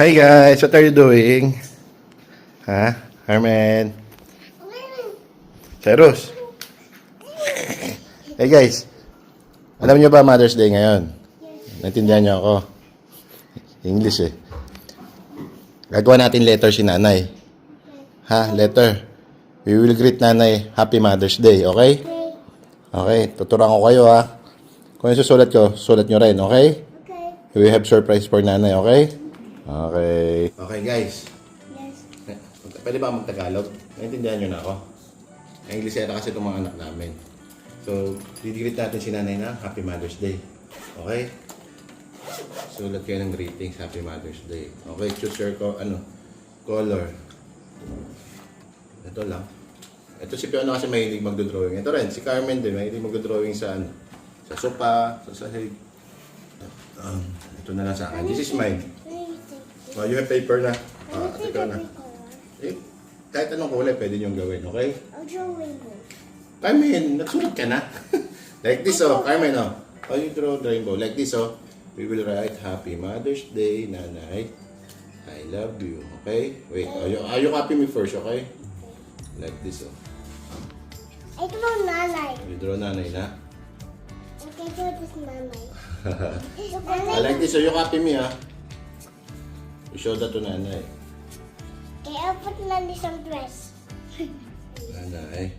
Hi guys, what are you doing? Ha? Carmen? Cyrus? Hey guys, alam niyo ba Mother's Day ngayon? Naintindihan niyo ako? English eh. Gagawa natin letter si nanay. Ha? Letter. We will greet nanay Happy Mother's Day, okay? Okay, tuturuan ko kayo ha. Kung yung susulat ko, sulat nyo rin, okay? Okay. We have surprise for nanay, okay? Okay. Okay guys, Yes. Pwede ba mag-Tagalog? Naintindihan nyo na ako? Ang Inglesera kasi itong mga anak namin. So, didikit natin si nanay na Happy Mother's Day. Okay? Sulat kayo ng greetings, Happy Mother's Day. Okay, choose your co- ano, color. Ito lang. Ito si Fiona kasi mahilig magdodrawing. Ito rin, si Carmen din, mahilig magdodrawing sa ano, sa sopa, sa sahig. Um, ito na lang sa akin. This is mine. Oh, you have paper na. Ah, ito na. Eh, kahit anong kulay pwede niyong gawin, okay? I'll draw rainbow. Carmen, nagsulat ka na. like this, oh. Carmen, oh. Oh, you draw the rainbow. Like this, oh. We will write Happy Mother's Day, Nanay. I love you, okay? Wait, oh, you, oh, you copy me first, okay? Like this, oh. I draw nanay. You draw nanay na. Okay, draw this nanay. I like this, oh. You copy me, ah. You show that to nanay. I'll put nanay some dress. Nanay,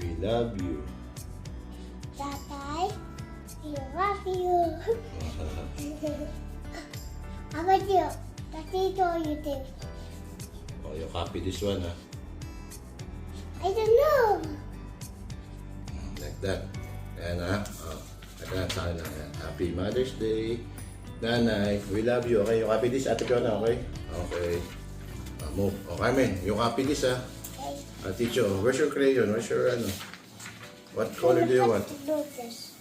we love you. Tatay, I love you. How about you? Draw you do. Oh, you copy this one, ah. I don't know. Like that. Ayan ha. Oh. Ito na sa akin na. Ayan. Happy Mother's Day. Nanay, we love you. Okay, you copy this. Ate Fiona, okay? Okay. Uh, move. Oh, Carmen, you copy this ha. Okay. Uh, teacher, oh, where's your crayon? Where's your ano? What color do you want? Do this.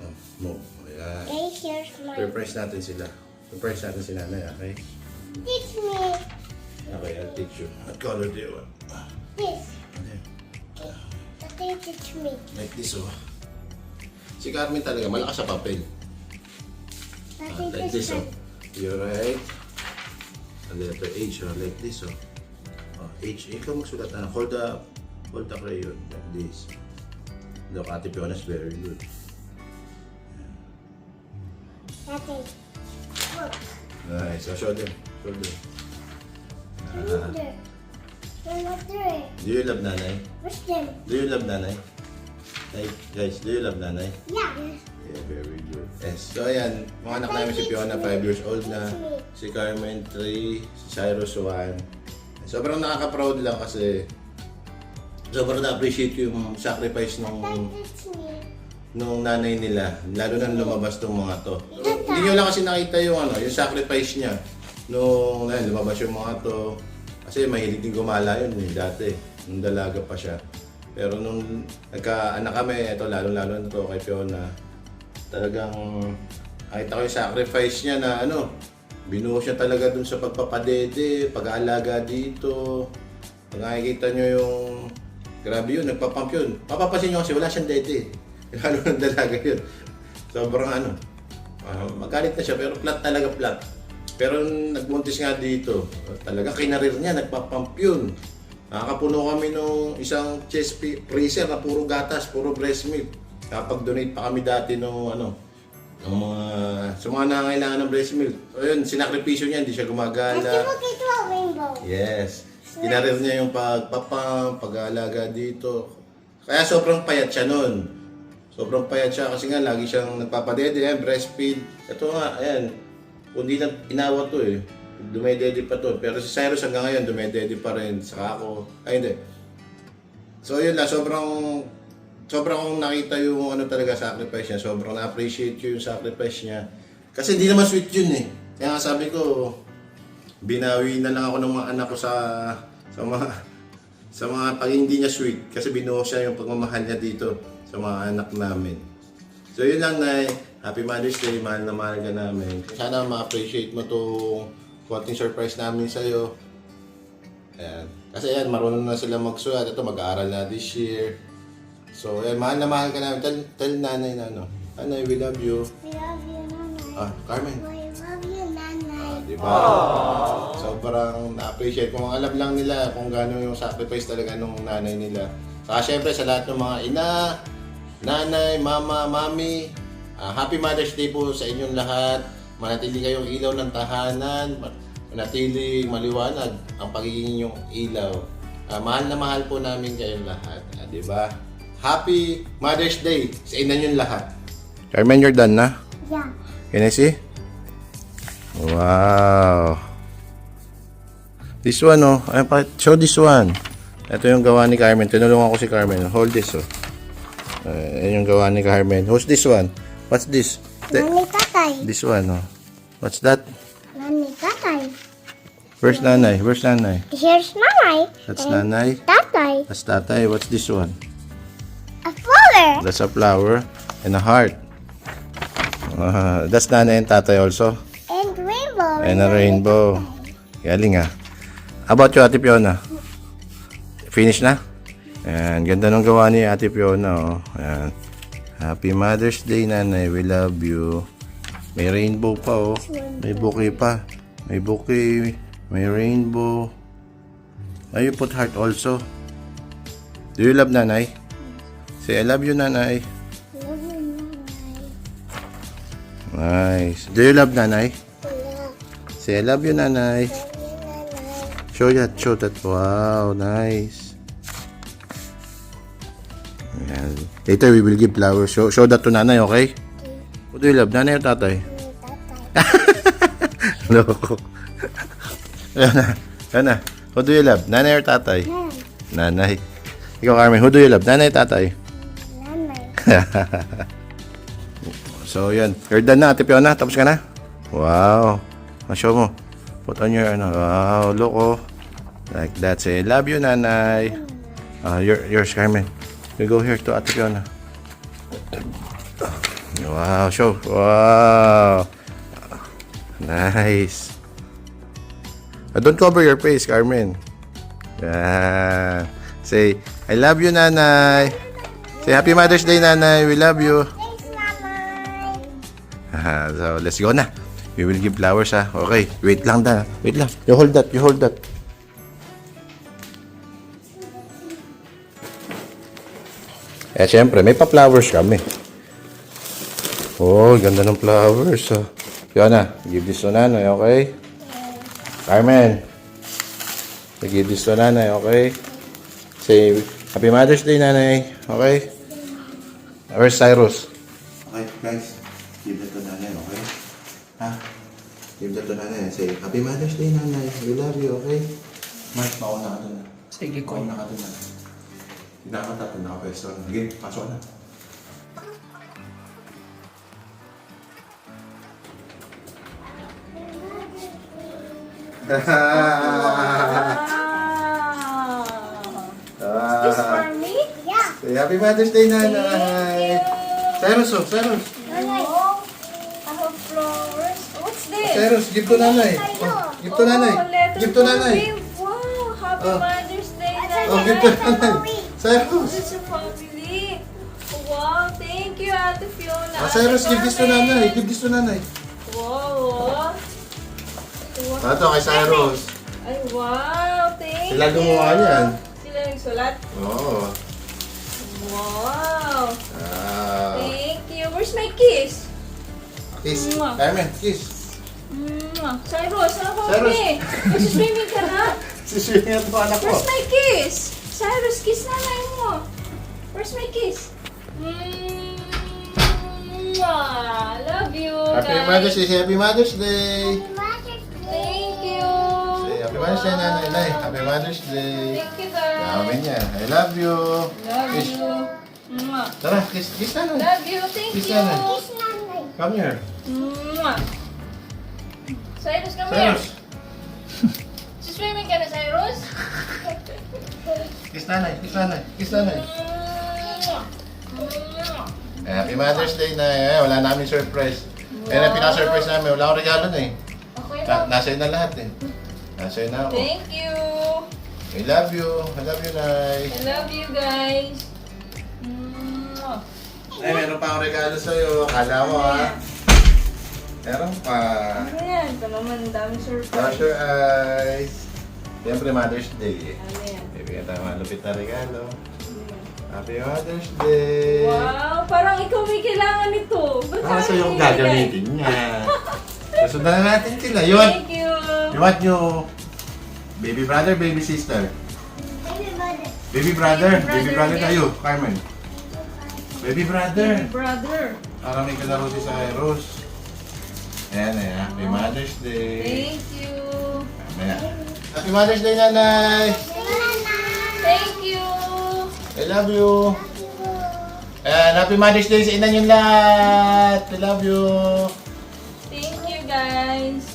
Oh, move. Ayan. Okay, here's mine. Surprise natin sila. Surprise natin si nanay, okay? Teach me Okay, I'll teach you. What color do you want? this. Ayan. Tatay, teach me. Like this, oh. Si Carmen talaga, malakas sa papel. Ah, Tatay, like this, oh. You write a letter H, oh, like this, oh. oh H, ikaw magsulat na. Hold the, hold the crayon, like this. Look, Ate Fiona's very good. Tatay. Look. Nice. So, show them. Show them. There. Do you love nanay? Where's them? Do you love nanay? Hey, guys, do you love nanay? Yeah. So, ayan. Mga anak namin si Fiona, 5 years old na. Si Carmen, 3. Si Cyrus, 1. Sobrang nakaka-proud lang kasi sobrang na-appreciate yung sacrifice nung nung nanay nila, lalo na nung lumabas tong mga to. Hindi nyo lang kasi nakita yung ano, yung sacrifice niya nung ayun, lumabas yung mga to. Kasi mahilig din gumala yun eh, dati, nung dalaga pa siya. Pero nung nagka-anak kami, ito lalo-lalo na to kay Fiona, talagang nakita ko yung sacrifice niya na ano, binuo siya talaga dun sa pagpapadede, pag-aalaga dito. Pag nakikita nyo yung, grabe yun, nagpapump yun. Mapapasin nyo kasi wala siyang dede. Lalo ng dalaga yun. Sobrang ano, ah, magalit na siya pero flat talaga flat. Pero nagbuntis nga dito, talaga kinarir niya, nagpapump yun. Nakakapuno kami nung isang chest freezer na puro gatas, puro breast milk. Kapag donate pa kami dati nung ano, ng mga, sa mga nangangailangan ng breast milk. So yun, sinakripisyo niya, hindi siya gumagala. look at the rainbow. Yes. Kinarir niya yung pagpapam, pag-aalaga dito. Kaya sobrang payat siya nun. Sobrang payat siya kasi nga lagi siyang nagpapadede, eh, breastfeed. Ito nga, ayan. Kundi na inawa to eh. Dumedede pa to. Pero si Cyrus hanggang ngayon dumedede pa rin. Saka ako, ay hindi. So yun lang, sobrang sobrang nakita yung ano talaga sacrifice niya. Sobrang na-appreciate ko yung sacrifice niya. Kasi hindi naman sweet yun eh. Kaya nga sabi ko, binawi na lang ako ng mga anak ko sa sa mga sa mga pag hindi niya sweet kasi binuo siya yung pagmamahal niya dito sa mga anak namin. So yun lang na Happy Mother's Day, mahal na mahal ka namin. Sana ma-appreciate mo tong konting surprise namin sa'yo. Ayan. Kasi yan, marunong na sila magsulat. Ito, mag-aaral na this year. So, ayan, mahal na mahal ka namin. Tell, tell nanay na ano. Nanay, we love you. We love you, Nanay. Ah, Carmen. We love you, Nanay. Ah, Di ba? Sobrang na-appreciate kung alam lang nila kung gaano yung sacrifice talaga nung nanay nila. Saka syempre sa lahat ng mga ina, nanay, mama, mami, ah, Happy Mother's Day po sa inyong lahat. Manatili kayong ilaw ng tahanan, ma- manatili maliwanag ang pagiging inyong ilaw. Ah, mahal na mahal po namin kayong lahat. Ah, di ba? Happy Mother's Day sa inyong lahat. Carmen, you're done na? Yeah. Can I see? Wow. This one, oh. Ay, pa- show this one. Ito yung gawa ni Carmen. Tinulungan ko si Carmen. Hold this, oh. Uh, yung gawa ni Carmen. Who's this one? What's this? Th- Nani tatay. this one, oh. What's that? Nani tatay. Where's nanay? Where's nanay? Here's nanay. That's and nanay. Tatay. That's tatay. What's this one? That's a flower and a heart. Uh, that's nanay and tatay also. And rainbow. And a rainbow. Galing ah. How about you, Ate Fiona? Finish na? Ayan, ganda ng gawa ni Ate Fiona, oh. Ayan. Happy Mother's Day, nanay. We love you. May rainbow pa, oh. May bouquet pa. May bouquet. May rainbow. Ay, you put heart also. Do you love nanay? Say, I love you, nanay. Love you, nanay. Nice. Do you love nanay? Love Say, I love you, nanay. you, nanay. Show that, show that. Wow, nice. Ayan. Later, we will give flowers. Show, show that to nanay, okay? Who do you love? Nanay or tatay? Tatay. Loko. Ayan na. Ayan na. Who do you love? Nanay or tatay? Nanay. Nanay. Ikaw, Carmen, who do you love? Nanay tatay? So, yan. You're done na, Ate Fiona. Tapos ka na? Wow. Show mo. Put on your, ano. Wow, look, oh. Like that. Say, love you, nanay. Ah, your, yours, Carmen. You go here to Ate Fiona. Wow, show. Wow. Nice. Ah, don't cover your face, Carmen. Yan. Say, I love you, nanay. Say, Happy Mother's Day, nanay. We love you. Thanks. Ah, so, let's go na. We will give flowers, ha? Okay. Wait lang da. Wait lang. You hold that. You hold that. Eh, syempre, may pa-flowers kami. Oh, ganda ng flowers, ha? Fiona, give this to nanay, okay? Carmen, give this to nanay, okay? Say, Happy Mother's Day, nanay. Okay? Where's Cyrus? Okay, guys. Give that to nanay, okay? Ha? Give that to nanay. Say, Happy Mother's Day, nanay. We love you, okay? Mark, mauna ka doon. Sige, ko. Mauna ka doon. Hinakanta ko na pwesto. Sige, pasok na. This for me? Say, Happy Mother's Day, nanay. Cyrus, oh, Cyrus. Nanay. Oh, I have flowers. What's this? Cyrus, give to nanay. Oh, give to nanay. Oh, letter Give to nanay. Wow, happy Oh. Mother's Day, Oh, give to nanay. Cyrus. This is family. Wow, thank you, Ate Fiona. Ah, Cyrus, give this to nanay. Give this to nanay. Wow. wow. Ito kay Cyrus. Ay, wow, thank Sila you. gumawa niyan. Sila nagsulat? Oo. Wow. Ah. Thank you. Where's my kiss? Kiss. Mwah. Carmen, kiss. Mwah. Cyrus, ano ko Cyrus. kami? Magsiswimming ka na? Siswimming ang anak ko. Where's my kiss? Cyrus, kiss nanay mo. Where's my kiss? Mwah. Love you, Happy guys. Mother's Day. Happy Mother's Day. Mother's Thank you. Say, Happy Mother's Day, nanay. Nay, Happy Mother's Day. Thank you, Dami niya. I love you. Love Kiss. you. Mwah. Tara, kiss. Kiss nanay. Love you. Thank Kiss you. Kiss nanay. Come here. Mwah. Cyrus, come here. Cyrus. Swimming ka na, Cyrus? Kiss nanay. Kiss nanay. Kiss nanay. Mwah. Mwah. Eh, Happy Mother's Day na eh. Wala namin surprise. Eh, na pinaka-surprise namin. Wala akong regalo na eh. Okay Na, na. nasa na lahat eh. Nasa na ako. Thank you. I love you. I love you, Nay. I love you guys. Mwah. Ay, meron pa akong regalo sa'yo. Akala mo, ha? Meron pa. Ano yan? Ito naman, ang daming Close surprise. your eyes. Siyempre, Mother's Day. Ano yan? Bibigyan tayo malupit na regalo. Ano? Happy Mother's Day! Wow, parang ikaw may kailangan nito. Ba't sa sa yung gagamitin niya. Susundan na natin sila. You want, Thank you. you want yung baby brother, baby sister? Baby brother. Baby brother. Baby Baby brother brother again. tayo, Carmen. Baby brother. Baby brother. Para may kalaro sa Eros. Ayan, ayan. Happy Mother's Day. Thank you. Ayan. Happy Mother's Day, nanay. Thank you. I love you. Ayan, Happy Mother's Day sa ina niyong lahat. I love you. Thank you, guys.